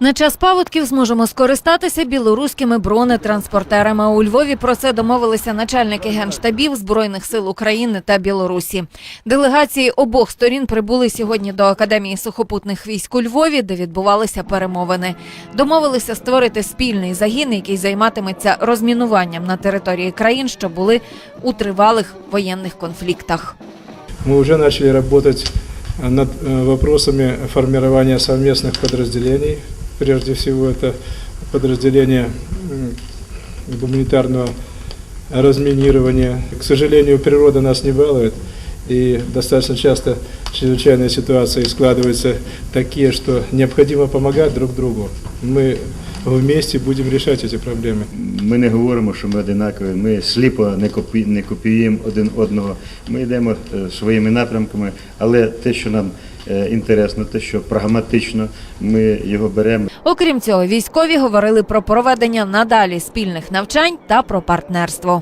На час паводків зможемо скористатися білоруськими бронетранспортерами. У Львові про це домовилися начальники генштабів збройних сил України та Білорусі. Делегації обох сторін прибули сьогодні до Академії сухопутних військ у Львові, де відбувалися перемовини. Домовилися створити спільний загін, який займатиметься розмінуванням на території країн, що були у тривалих воєнних конфліктах. Мы уже начали работать э, над э, вопросами формирования совместных подразделений. Прежде всего, это подразделение м, гуманитарного разминирования. К сожалению, природа нас не балует, и достаточно часто чрезвычайные ситуации складываются такие, что необходимо помогать друг другу. Мы вместе будем решать эти проблемы. Ми не говоримо, що ми одинакові, ми сліпо не копі- не копіюємо один одного. Ми йдемо е, своїми напрямками, але те, що нам е, інтересно, те, що прагматично, ми його беремо. Окрім цього, військові говорили про проведення надалі спільних навчань та про партнерство.